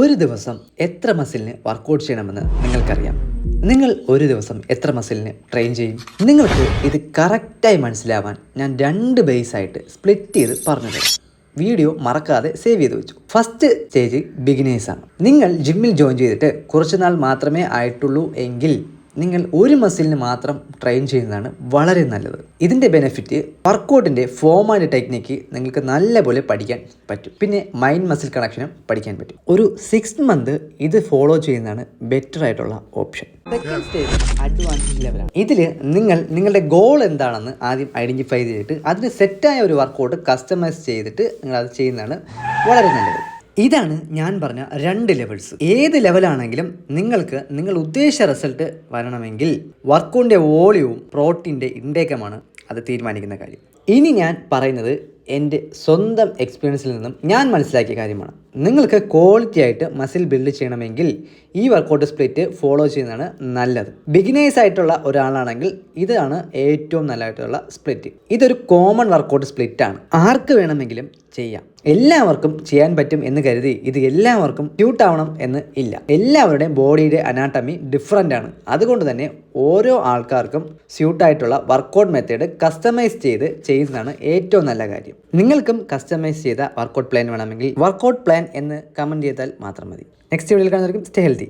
ഒരു ദിവസം എത്ര മസിലിന് വർക്കൗട്ട് ചെയ്യണമെന്ന് നിങ്ങൾക്കറിയാം. നിങ്ങൾ ഒരു ദിവസം എത്ര മസിലിന് ട്രെയിൻ ചെയ്യും? നിങ്ങൾക്ക് ഇത് കറക്റ്റായി മനസ്സിലാവാൻ ഞാൻ രണ്ട് ബേസ് ആയിട്ട് സ്പ്ലിറ്റ് ചെയ്ത് പറഞ്ഞു വീഡിയോ മറക്കാതെ സേവ് ചെയ്ത് വെച്ചു. ഫസ്റ്റ് സ്റ്റേജ് ബിഗിനേഴ്സാണ് നിങ്ങൾ ജിമ്മിൽ ജോയിൻ ചെയ്തിട്ട് കുറച്ചുനാൾ മാത്രമേ ആയിട്ടുള്ളൂ എങ്കിൽ നിങ്ങൾ ഒരു മസിലിന് മാത്രം ട്രെയിൻ ചെയ്യുന്നതാണ് വളരെ നല്ലത്. ഇതിന്റെ ബെനിഫിറ്റ് വർക്കൗട്ടിന്റെ ഫോം ആൻഡ് ടെക്നിക്ക് നിങ്ങൾക്ക് നല്ലപോലെ പഠിക്കാൻ പറ്റും. പിന്നെ മൈൻഡ് മസിൽ കണക്ഷനും പഠിക്കാൻ പറ്റും. ഒരു സിക്സ് മന്ത് ഇത് ഫോളോ ചെയ്യുന്നതാണ് ബെറ്റർ ആയിട്ടുള്ള ഓപ്ഷൻ സെക്കൻഡ് സ്റ്റേജ് അഡ്വാൻസ് ലെവലാണ് ഇതിൽ നിങ്ങൾ നിങ്ങളുടെ ഗോൾ എന്താണെന്ന് ആദ്യം ഐഡന്റിഫൈ ചെയ്തിട്ട് അതിന് സെറ്റായ ഒരു വർക്കൗട്ട് കസ്റ്റമൈസ് ചെയ്തിട്ട് നിങ്ങൾ അത് ചെയ്യുന്നതാണ് വളരെ നല്ലത്. ഇതാണ് ഞാൻ പറഞ്ഞ രണ്ട് ലെവൽസ് ഏത് ലെവലാണെങ്കിലും നിങ്ങൾക്ക് നിങ്ങൾ ഉദ്ദേശിച്ച റിസൾട്ട് വരണമെങ്കിൽ വർക്കൗണ്ടിന്റെ വോളിയവും പ്രോട്ടീന്റെ ഇൻടേക്കുമാണ് അത് തീരുമാനിക്കുന്ന കാര്യം. ഇനി ഞാൻ പറയുന്നത് എന്റെ സ്വന്തം എക്സ്പീരിയൻസിൽ നിന്നും ഞാൻ മനസ്സിലാക്കിയ കാര്യമാണ്. നിങ്ങൾക്ക് ക്വാളിറ്റി ആയിട്ട് മസിൽ ബിൽഡ് ചെയ്യണമെങ്കിൽ ഈ വർക്കൗട്ട് സ്പ്ലിറ്റ് ഫോളോ ചെയ്യുന്നതാണ് നല്ലത്. ബിഗിനേഴ്സ് ആയിട്ടുള്ള ഒരാളാണെങ്കിൽ ഇതാണ് ഏറ്റവും നല്ലതായിട്ടുള്ള സ്പ്ലിറ്റ് ഇതൊരു കോമൺ വർക്കൗട്ട് സ്പ്ലിറ്റ് ആണ്. ആർക്ക് വേണമെങ്കിലും ചെയ്യാം. എല്ലാവർക്കും ചെയ്യാൻ പറ്റും എന്ന് കരുതി ഇത് എല്ലാവർക്കും ക്യൂട്ട് ആവണം എന്ന് ഇല്ല. എല്ലാവരുടെയും ബോഡിയുടെ അനാട്ടമി ഡിഫറെന്റ് ആണ്. അതുകൊണ്ട് തന്നെ ഓരോ ആൾക്കാർക്കും സ്യൂട്ടായിട്ടുള്ള വർക്കൗട്ട് മെത്തേഡ് കസ്റ്റമൈസ് ചെയ്ത് ചെയ്യുന്നതാണ് ഏറ്റവും നല്ല കാര്യം. നിങ്ങൾക്കും കസ്റ്റമൈസ് ചെയ്ത വർക്കൗട്ട് പ്ലാൻ വേണമെങ്കിൽ വർക്കൗട്ട് പ്ലാൻ എന്ന് കമന്റ് ചെയ്താൽ മാത്രം മതി. നെക്സ്റ്റ് വീഡിയോയിൽ കാണുന്നവർക്കും സ്റ്റേ ഹെൽത്തി